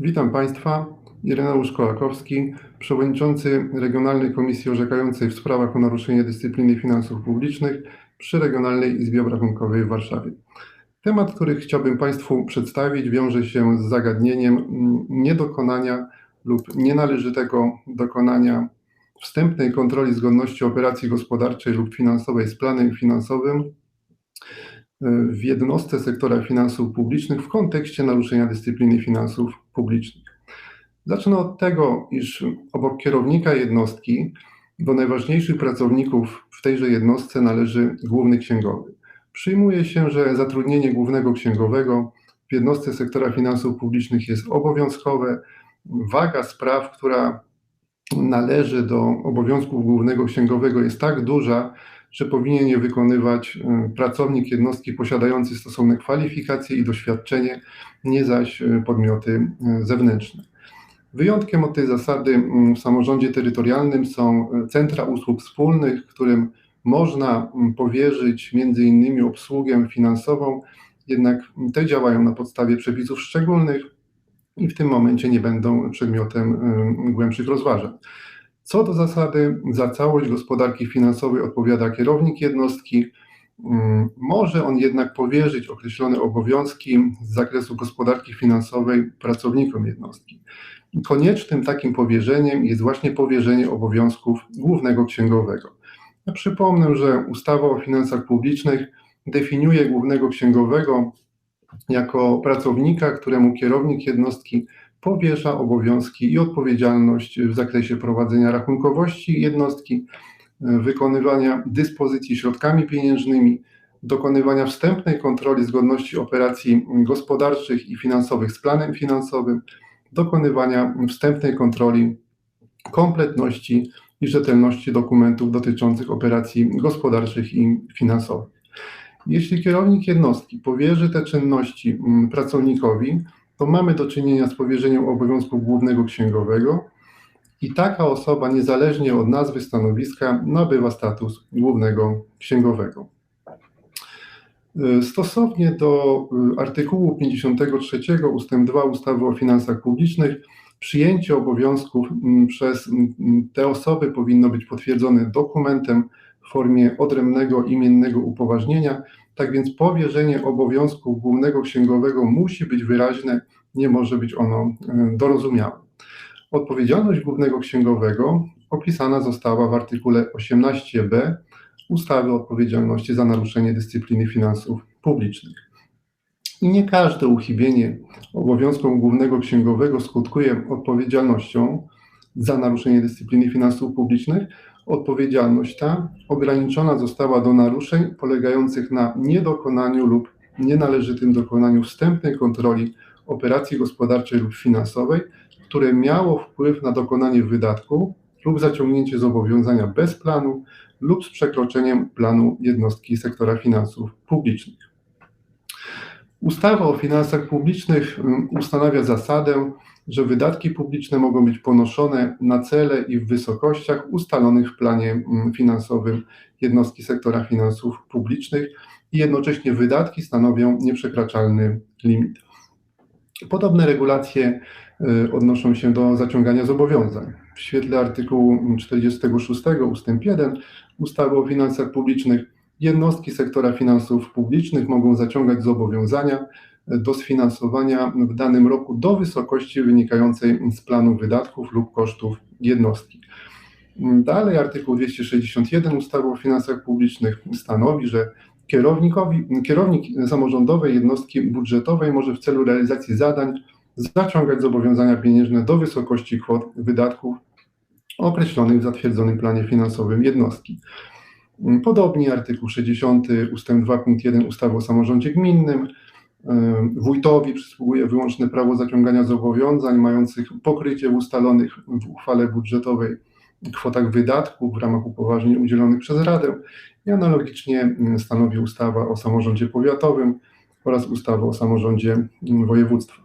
Witam Państwa. Ireneusz Kołakowski, przewodniczący Regionalnej Komisji Orzekającej w sprawach o naruszenie dyscypliny finansów publicznych przy Regionalnej Izbie Obrachunkowej w Warszawie. Temat, który chciałbym Państwu przedstawić, wiąże się z zagadnieniem niedokonania lub nienależytego dokonania wstępnej kontroli zgodności operacji gospodarczej lub finansowej z planem finansowym w jednostce sektora finansów publicznych w kontekście naruszenia dyscypliny finansów publicznych. Zacznę od tego, iż obok kierownika jednostki do najważniejszych pracowników w tejże jednostce należy główny księgowy. Przyjmuje się, że zatrudnienie głównego księgowego w jednostce sektora finansów publicznych jest obowiązkowe. Waga spraw, która należy do obowiązków głównego księgowego jest tak duża, że powinien je wykonywać e, pracownik jednostki posiadający stosowne kwalifikacje i doświadczenie, nie zaś e, podmioty e, zewnętrzne. Wyjątkiem od tej zasady w samorządzie terytorialnym są centra usług wspólnych, którym można powierzyć innymi obsługę finansową, jednak te działają na podstawie przepisów szczególnych i w tym momencie nie będą przedmiotem głębszych rozważań. Co do zasady, za całość gospodarki finansowej odpowiada kierownik jednostki. Mm, może on jednak powierzyć określone obowiązki z zakresu gospodarki finansowej pracownikom jednostki. Koniecznym takim powierzeniem jest właśnie powierzenie obowiązków głównego księgowego. Ja przypomnę, że ustawa o finansach publicznych definiuje głównego księgowego jako pracownika, któremu kierownik jednostki powierza obowiązki i odpowiedzialność w zakresie prowadzenia rachunkowości jednostki, wykonywania dyspozycji środkami pieniężnymi, dokonywania wstępnej kontroli zgodności operacji gospodarczych i finansowych z planem finansowym, dokonywania wstępnej kontroli kompletności i rzetelności dokumentów dotyczących operacji gospodarczych i finansowych. Jeśli kierownik jednostki powierzy te czynności pracownikowi, to mamy do czynienia z powierzeniem obowiązku głównego księgowego i taka osoba, niezależnie od nazwy stanowiska, nabywa status głównego księgowego. Stosownie do y, artykułu 53 ust. 2 ustawy o finansach publicznych, przyjęcie obowiązków mm, przez mm, te osoby powinno być potwierdzone dokumentem w formie odrębnego imiennego upoważnienia, tak więc powierzenie obowiązków głównego księgowego musi być wyraźne, nie może być ono e, dorozumiałe. Odpowiedzialność głównego księgowego opisana została w artykule 18b ustawy o odpowiedzialności za naruszenie dyscypliny finansów publicznych. I nie każde uchybienie obowiązkom głównego księgowego skutkuje odpowiedzialnością za naruszenie dyscypliny finansów publicznych, Odpowiedzialność ta ograniczona została do naruszeń polegających na niedokonaniu lub nienależytym dokonaniu wstępnej kontroli operacji gospodarczej lub finansowej, które miało wpływ na dokonanie wydatku lub zaciągnięcie zobowiązania bez planu lub z przekroczeniem planu jednostki sektora finansów publicznych. Ustawa o finansach publicznych um, ustanawia zasadę, że wydatki publiczne mogą być ponoszone na cele i w wysokościach ustalonych w planie mm, finansowym jednostki sektora finansów publicznych i jednocześnie wydatki stanowią nieprzekraczalny limit. Podobne regulacje y, odnoszą się do zaciągania zobowiązań. W świetle artykułu 46 ust. 1 ustawy o finansach publicznych jednostki sektora finansów publicznych mogą zaciągać zobowiązania do sfinansowania w danym roku do wysokości wynikającej z planu wydatków lub kosztów jednostki. Dalej artykuł 261 ustawy o finansach publicznych stanowi, że kierownikowi, kierownik samorządowej jednostki budżetowej może w celu realizacji zadań zaciągać zobowiązania pieniężne do wysokości kwot wydatków określonych w zatwierdzonym planie finansowym jednostki. Podobnie artykuł 60 ust. 2 punkt 1 ustawy o samorządzie gminnym Wójtowi przysługuje wyłączne prawo zaciągania zobowiązań mających pokrycie w ustalonych w uchwale budżetowej kwotach wydatków w ramach upoważnień udzielonych przez Radę i analogicznie stanowi ustawa o samorządzie powiatowym oraz ustawa o samorządzie województwa.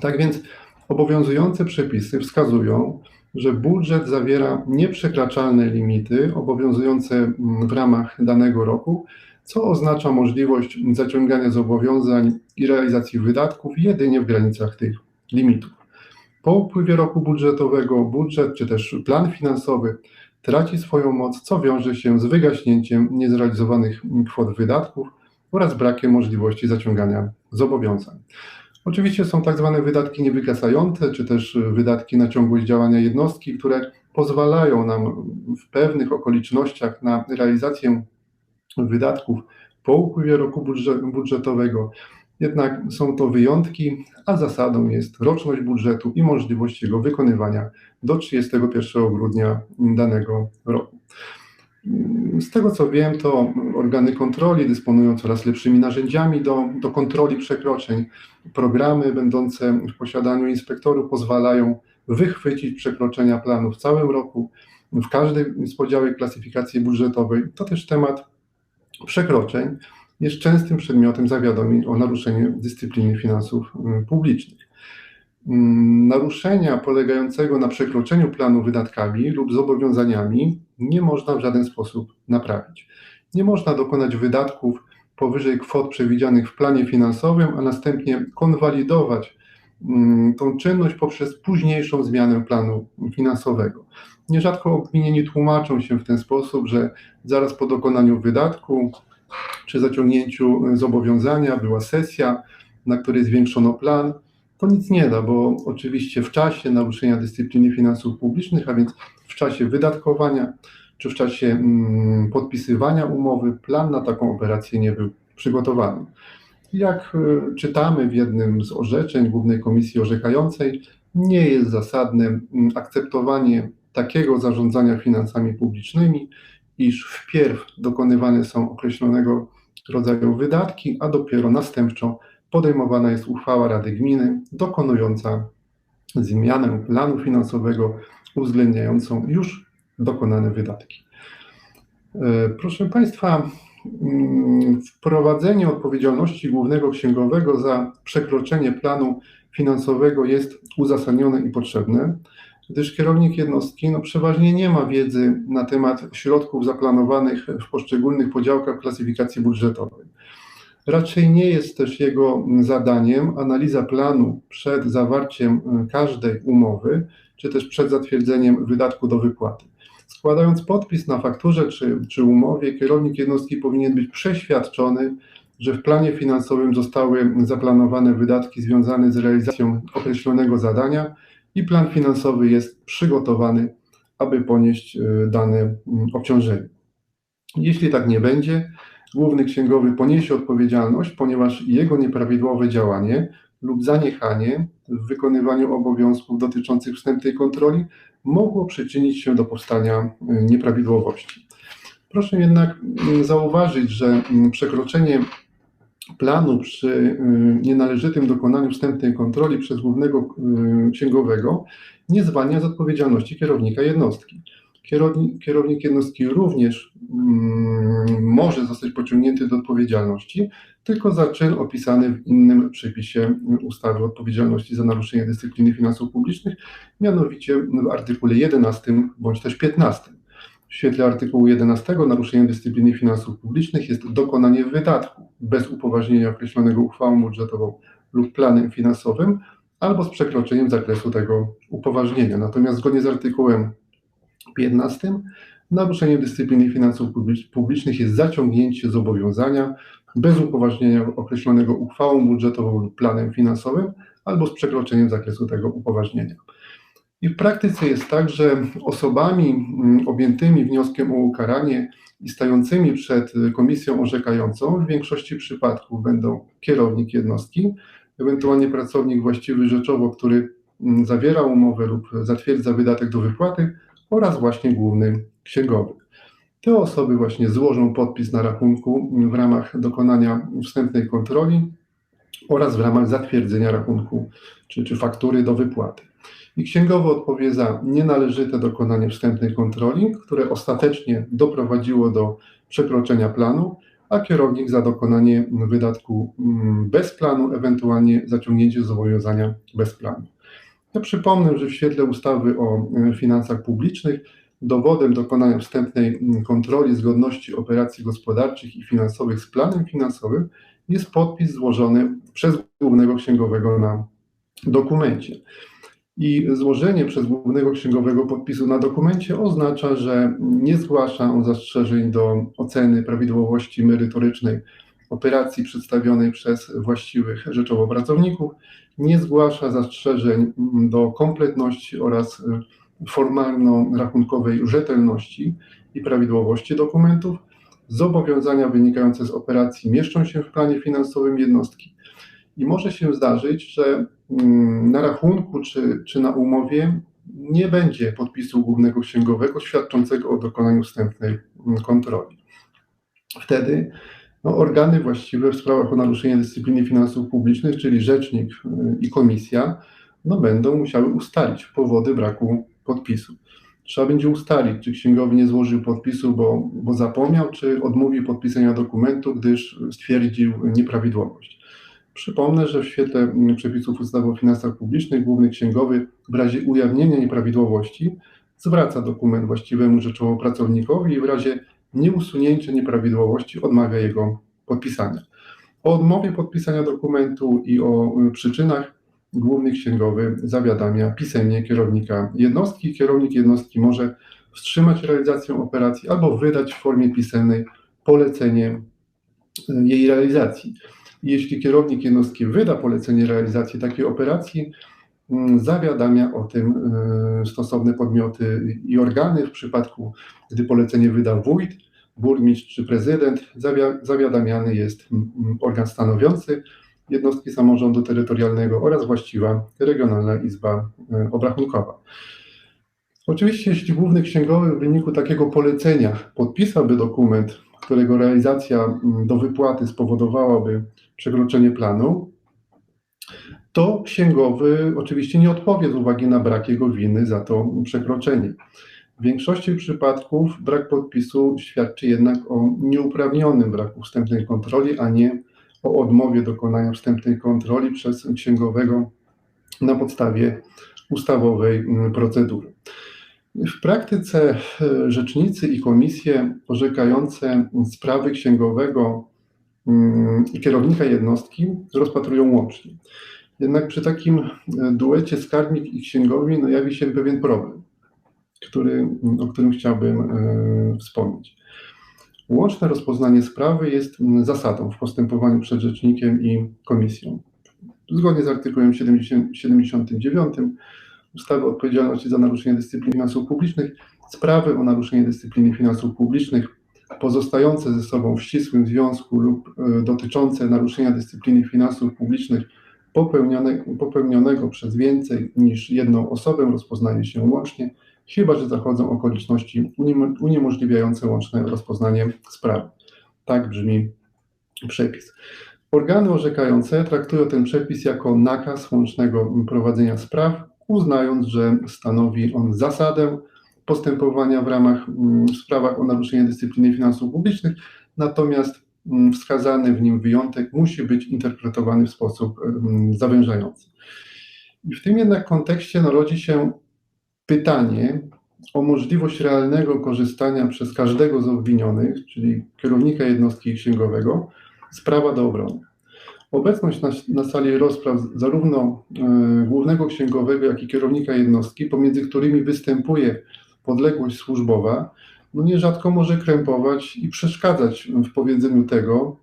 Tak więc obowiązujące przepisy wskazują, że budżet zawiera nieprzekraczalne limity obowiązujące w ramach danego roku, co oznacza możliwość zaciągania zobowiązań i realizacji wydatków jedynie w granicach tych limitów. Po upływie roku budżetowego budżet czy też plan finansowy traci swoją moc, co wiąże się z wygaśnięciem niezrealizowanych kwot wydatków oraz brakiem możliwości zaciągania zobowiązań. Oczywiście są tak zwane wydatki niewygasające, czy też wydatki na ciągłość działania jednostki, które pozwalają nam w pewnych okolicznościach na realizację wydatków po upływie roku budżetowego. Jednak są to wyjątki, a zasadą jest roczność budżetu i możliwość jego wykonywania do 31 grudnia danego roku. Z tego co wiem, to organy kontroli dysponują coraz lepszymi narzędziami do, do kontroli przekroczeń. Programy będące w posiadaniu inspektorów pozwalają wychwycić przekroczenia planu w całym roku, w każdej z podziałek klasyfikacji budżetowej. To też temat przekroczeń jest częstym przedmiotem zawiadomień o naruszeniu dyscypliny finansów y, publicznych. Mm, naruszenia polegającego na przekroczeniu planu wydatkami lub zobowiązaniami nie można w żaden sposób naprawić. Nie można dokonać wydatków powyżej kwot przewidzianych w planie finansowym, a następnie konwalidować mm, tą czynność poprzez późniejszą zmianę planu finansowego. Nierzadko obwinieni tłumaczą się w ten sposób, że zaraz po dokonaniu wydatku czy zaciągnięciu zobowiązania była sesja, na której zwiększono plan. To nic nie da, bo oczywiście w czasie naruszenia dyscypliny finansów publicznych, a więc w czasie wydatkowania czy w czasie mm, podpisywania umowy, plan na taką operację nie był przygotowany. Jak e, czytamy w jednym z orzeczeń Głównej Komisji Orzekającej, nie jest zasadne mm, akceptowanie takiego zarządzania finansami publicznymi, iż wpierw dokonywane są określonego rodzaju wydatki, a dopiero następczo podejmowana jest uchwała Rady Gminy dokonująca zmianę planu finansowego uwzględniającą już dokonane wydatki. E, proszę Państwa, mm, wprowadzenie odpowiedzialności głównego księgowego za przekroczenie planu finansowego jest uzasadnione i potrzebne gdyż kierownik jednostki no, przeważnie nie ma wiedzy na temat środków zaplanowanych w poszczególnych podziałkach klasyfikacji budżetowej. Raczej nie jest też jego zadaniem analiza planu przed zawarciem e, każdej umowy, czy też przed zatwierdzeniem wydatku do wypłaty. Składając podpis na fakturze czy, czy umowie, kierownik jednostki powinien być przeświadczony, że w planie finansowym zostały zaplanowane wydatki związane z realizacją określonego zadania i plan finansowy jest przygotowany, aby ponieść e, dane mm, obciążenie. Jeśli tak nie będzie, główny księgowy poniesie odpowiedzialność, ponieważ jego nieprawidłowe działanie lub zaniechanie w wykonywaniu obowiązków dotyczących wstępnej kontroli mogło przyczynić się do powstania e, nieprawidłowości. Proszę jednak mm, zauważyć, że mm, przekroczenie planu przy y, nienależytym dokonaniu wstępnej kontroli przez głównego y, księgowego nie zwalnia z odpowiedzialności kierownika jednostki. Kierownik, jednostki również mm, może zostać pociągnięty do odpowiedzialności, tylko za czyn opisany w innym przepisie ustawy o odpowiedzialności za naruszenie dyscypliny finansów publicznych, mianowicie w artykule 11 bądź też 15. W świetle artykułu 11 naruszeniem dyscypliny finansów publicznych jest dokonanie wydatku bez upoważnienia określonego uchwałą budżetową lub planem finansowym albo z przekroczeniem zakresu tego upoważnienia. Natomiast zgodnie z artykułem 15 naruszeniem dyscypliny finansów publicznych jest zaciągnięcie zobowiązania bez upoważnienia określonego uchwałą budżetową lub planem finansowym albo z przekroczeniem zakresu tego upoważnienia. I w praktyce jest tak, że osobami mm, objętymi wnioskiem o ukaranie i stającymi przed komisją orzekającą w większości przypadków będą kierownik jednostki, ewentualnie pracownik właściwy rzeczowo, który mm, zawiera umowę lub zatwierdza wydatek do wypłaty oraz właśnie główny księgowy. Te osoby właśnie złożą podpis na rachunku w ramach dokonania wstępnej kontroli oraz w ramach zatwierdzenia rachunku czy, czy faktury do wypłaty i księgowy odpowie za nienależyte dokonanie wstępnej kontroli, które ostatecznie doprowadziło do przekroczenia planu, a kierownik za dokonanie wydatku mm, bez planu, ewentualnie zaciągnięcie zobowiązania bez planu. Ja przypomnę, że w świetle ustawy o e, finansach publicznych dowodem dokonania wstępnej kontroli zgodności operacji gospodarczych i finansowych z planem finansowym jest podpis złożony przez głównego księgowego na dokumencie. I złożenie przez głównego księgowego podpisu na dokumencie oznacza, że nie zgłasza on zastrzeżeń do oceny prawidłowości merytorycznej operacji przedstawionej przez właściwych rzeczowo pracowników, nie zgłasza zastrzeżeń do kompletności oraz formalno-rachunkowej rzetelności i prawidłowości dokumentów. Zobowiązania wynikające z operacji mieszczą się w planie finansowym jednostki. I może się zdarzyć, że mm, na rachunku czy, czy na umowie nie będzie podpisu głównego księgowego świadczącego o dokonaniu wstępnej mm, kontroli. Wtedy no, organy właściwe w sprawach o naruszenie dyscypliny finansów publicznych, czyli rzecznik y, i komisja, no, będą musiały ustalić powody braku podpisu. Trzeba będzie ustalić, czy księgowy nie złożył podpisu, bo, bo zapomniał, czy odmówił podpisania dokumentu, gdyż stwierdził nieprawidłowość. Przypomnę, że w świetle przepisów ustawy o finansach publicznych główny księgowy w razie ujawnienia nieprawidłowości zwraca dokument właściwemu rzeczowo pracownikowi i w razie nieusunięcia nieprawidłowości odmawia jego podpisania. O odmowie podpisania dokumentu i o przyczynach główny księgowy zawiadamia pisemnie kierownika jednostki. Kierownik jednostki może wstrzymać realizację operacji albo wydać w formie pisemnej polecenie jej realizacji. Jeśli kierownik jednostki wyda polecenie realizacji takiej operacji, zawiadamia o tym y, stosowne podmioty i organy. W przypadku, gdy polecenie wyda wójt, burmistrz czy prezydent, zawiadamiany jest mm, organ stanowiący jednostki samorządu terytorialnego oraz właściwa Regionalna Izba y, Obrachunkowa. Oczywiście, jeśli główny księgowy w wyniku takiego polecenia podpisałby dokument, którego realizacja mm, do wypłaty spowodowałaby przekroczenie planu, to księgowy oczywiście nie odpowie z uwagi na brak jego winy za to przekroczenie. W większości przypadków brak podpisu świadczy jednak o nieuprawnionym braku wstępnej kontroli, a nie o odmowie dokonania wstępnej kontroli przez księgowego na podstawie ustawowej mm, procedury. W praktyce e, rzecznicy i komisje orzekające sprawy księgowego mm, i kierownika jednostki rozpatrują łącznie. Jednak przy takim e, duecie skarbnik i księgowi no, jawi się pewien problem, który, o którym chciałbym e, wspomnieć. Łączne rozpoznanie sprawy jest zasadą w postępowaniu przed rzecznikiem i komisją. Zgodnie z artykułem 70, 79 ustawy o odpowiedzialności za naruszenie dyscypliny finansów publicznych, sprawy o naruszenie dyscypliny finansów publicznych pozostające ze sobą w ścisłym związku lub e, dotyczące naruszenia dyscypliny finansów publicznych popełnionego, popełnionego przez więcej niż jedną osobę rozpoznaje się łącznie, chyba że zachodzą okoliczności uniemożliwiające łączne rozpoznanie sprawy. Tak brzmi przepis. Organy orzekające traktują ten przepis jako nakaz łącznego prowadzenia spraw uznając, że stanowi on zasadę postępowania w ramach mm, w sprawach o naruszenie dyscypliny finansów publicznych, natomiast wskazany w nim wyjątek musi być interpretowany w sposób mm, zawężający. I w tym jednak kontekście narodzi się pytanie o możliwość realnego korzystania przez każdego z obwinionych, czyli kierownika jednostki księgowego, z prawa do obrony. Obecność na, na sali rozpraw zarówno e, głównego księgowego, jak i kierownika jednostki, pomiędzy którymi występuje podległość służbowa, no nierzadko może krępować i przeszkadzać w powiedzeniu tego,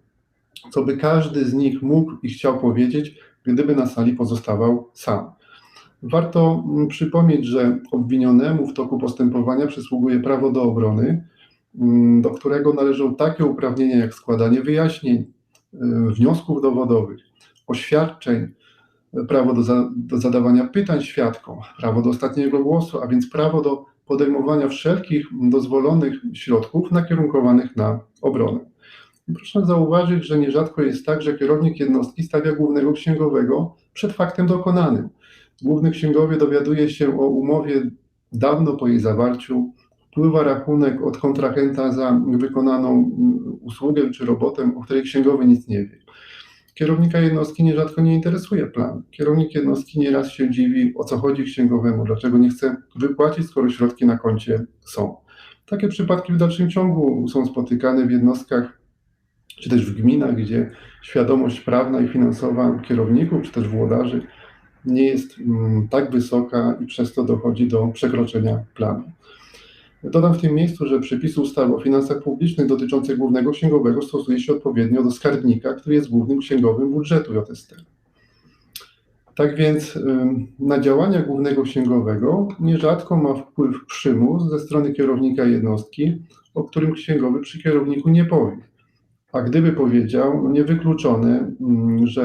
co by każdy z nich mógł i chciał powiedzieć, gdyby na sali pozostawał sam. Warto mm, przypomnieć, że obwinionemu w toku postępowania przysługuje prawo do obrony, mm, do którego należą takie uprawnienia jak składanie wyjaśnień, Y, wniosków dowodowych, oświadczeń, prawo do, za, do zadawania pytań świadkom, prawo do ostatniego głosu, a więc prawo do podejmowania wszelkich dozwolonych środków nakierunkowanych na obronę. Proszę zauważyć, że nierzadko jest tak, że kierownik jednostki stawia głównego księgowego przed faktem dokonanym. Główny księgowy dowiaduje się o umowie dawno po jej zawarciu, wpływa rachunek od kontrahenta za wykonaną mm, usługę czy robotę, o której księgowy nic nie wie. Kierownika jednostki nierzadko nie interesuje plan. Kierownik jednostki nieraz się dziwi, o co chodzi księgowemu, dlaczego nie chce wypłacić, skoro środki na koncie są. Takie przypadki w dalszym ciągu są spotykane w jednostkach czy też w gminach, gdzie świadomość prawna i finansowa kierowników czy też włodarzy nie jest mm, tak wysoka i przez to dochodzi do przekroczenia planu. Dodam w tym miejscu, że przepisy ustawy o finansach publicznych dotyczące głównego księgowego stosuje się odpowiednio do skarbnika, który jest głównym księgowym budżetu JST. Tak więc na działania głównego księgowego nierzadko ma wpływ przymus ze strony kierownika jednostki, o którym księgowy przy kierowniku nie powie. A gdyby powiedział, no niewykluczone, mm, że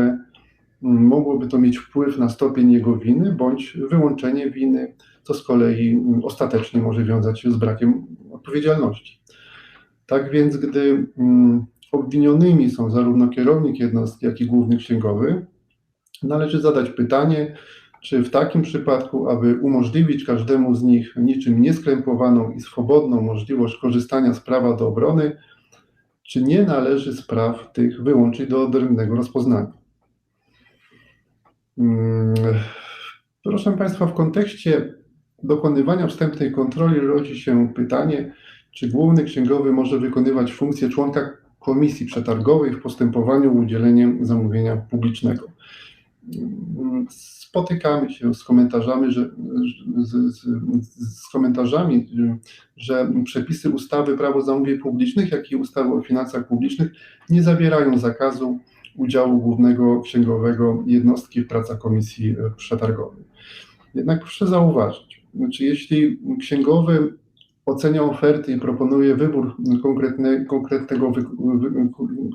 mm, mogłoby to mieć wpływ na stopień jego winy bądź wyłączenie winy, co z kolei mm, ostatecznie może wiązać się z brakiem odpowiedzialności. Tak więc, gdy obwinionymi są zarówno kierownik jednostki, jak i główny księgowy, należy zadać pytanie, czy w takim przypadku, aby umożliwić każdemu z nich niczym nieskrępowaną i swobodną możliwość korzystania z prawa do obrony, czy nie należy spraw tych wyłączyć do odrębnego rozpoznania. Hmm, proszę Państwa, w kontekście dokonywania wstępnej kontroli rodzi się pytanie, czy główny księgowy może wykonywać funkcję członka komisji przetargowej w postępowaniu o udzielenie zamówienia publicznego. Spotykamy się z komentarzami, że, z, z, z komentarzami, że przepisy ustawy Prawo zamówień publicznych, jak i ustawy o finansach publicznych nie zawierają zakazu udziału głównego księgowego jednostki w pracach komisji przetargowej. Jednak proszę zauważyć, znaczy jeśli księgowy ocenia oferty i proponuje wybór konkretne, konkretnego, wy, wy,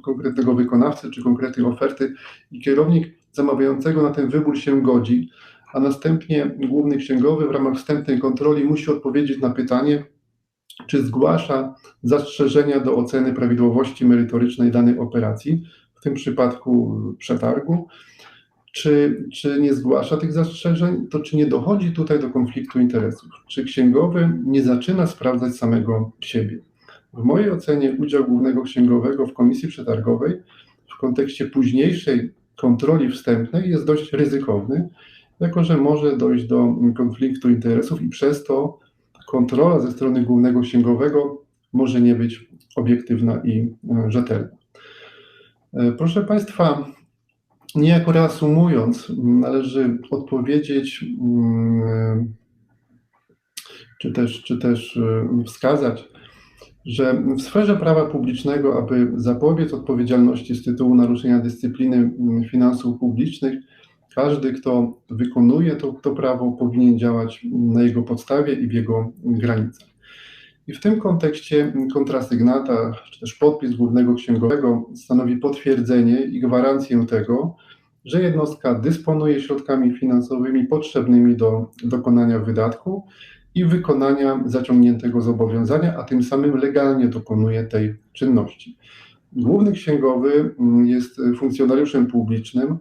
konkretnego wykonawcy czy konkretnej oferty i kierownik zamawiającego na ten wybór się godzi, a następnie główny księgowy w ramach wstępnej kontroli musi odpowiedzieć na pytanie, czy zgłasza zastrzeżenia do oceny prawidłowości merytorycznej danej operacji, w tym przypadku przetargu, czy, czy nie zgłasza tych zastrzeżeń, to czy nie dochodzi tutaj do konfliktu interesów? Czy księgowy nie zaczyna sprawdzać samego siebie? W mojej ocenie udział głównego księgowego w komisji przetargowej w kontekście późniejszej kontroli wstępnej jest dość ryzykowny, jako że może dojść do konfliktu interesów i przez to kontrola ze strony głównego księgowego może nie być obiektywna i e, rzetelna. E, proszę Państwa, niejako reasumując, należy odpowiedzieć, mm, czy też, czy też e, wskazać, że w sferze prawa publicznego, aby zapobiec odpowiedzialności z tytułu naruszenia dyscypliny mm, finansów publicznych, każdy, kto wykonuje to, to prawo, powinien działać na jego podstawie i w jego granicach. I w tym kontekście kontrasygnata, czy też podpis głównego księgowego stanowi potwierdzenie i gwarancję tego, że jednostka dysponuje środkami finansowymi potrzebnymi do dokonania wydatku i wykonania zaciągniętego zobowiązania, a tym samym legalnie dokonuje tej czynności. Główny księgowy mm, jest funkcjonariuszem publicznym,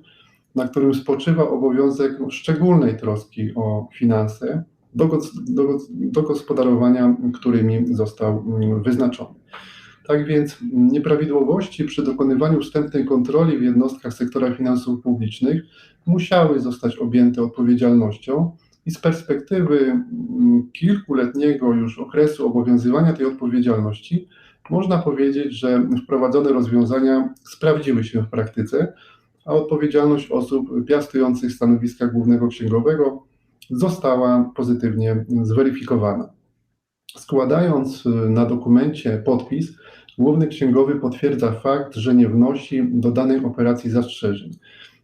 na którym spoczywa obowiązek szczególnej troski o finanse do, do, do gospodarowania, którymi został mm, wyznaczony. Tak więc nieprawidłowości przy dokonywaniu wstępnej kontroli w jednostkach sektora finansów publicznych musiały zostać objęte odpowiedzialnością i z perspektywy mm, kilkuletniego już okresu obowiązywania tej odpowiedzialności można powiedzieć, że wprowadzone rozwiązania sprawdziły się w praktyce, a odpowiedzialność osób piastujących stanowiska głównego księgowego została pozytywnie zweryfikowana. Składając y, na dokumencie podpis, główny księgowy potwierdza fakt, że nie wnosi do danej operacji zastrzeżeń.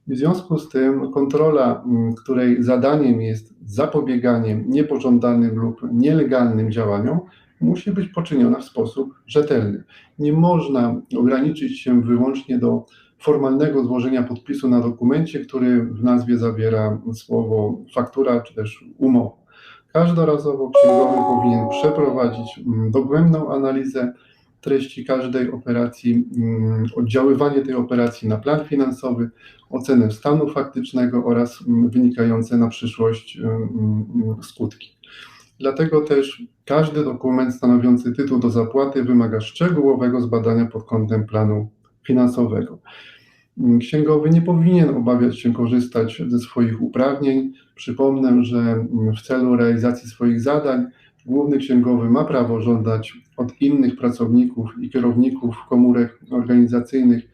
W związku z tym kontrola, mm, której zadaniem jest zapobieganie niepożądanym lub nielegalnym działaniom, musi być poczyniona w sposób rzetelny. Nie można ograniczyć się wyłącznie do formalnego złożenia podpisu na dokumencie, który w nazwie zawiera słowo faktura czy też umowa. Każdorazowo księgowy powinien przeprowadzić mm, dogłębną analizę treści każdej operacji, mm, oddziaływanie tej operacji na plan finansowy, ocenę stanu faktycznego oraz mm, wynikające na przyszłość mm, skutki. Dlatego też każdy dokument stanowiący tytuł do zapłaty wymaga szczegółowego zbadania pod kątem planu finansowego. Księgowy nie powinien obawiać się korzystać ze swoich uprawnień. Przypomnę, że w celu realizacji swoich zadań Główny księgowy ma prawo żądać od innych pracowników i kierowników komórek organizacyjnych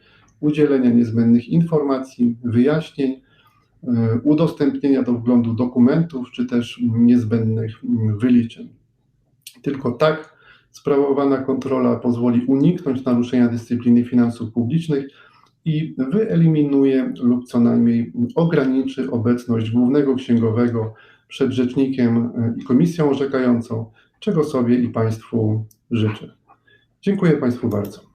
udzielenia niezbędnych informacji, wyjaśnień, udostępnienia do wglądu dokumentów czy też niezbędnych wyliczeń. Tylko tak sprawowana kontrola pozwoli uniknąć naruszenia dyscypliny finansów publicznych i wyeliminuje lub co najmniej ograniczy obecność głównego księgowego przed rzecznikiem i komisją orzekającą, czego sobie i Państwu życzę. Dziękuję Państwu bardzo.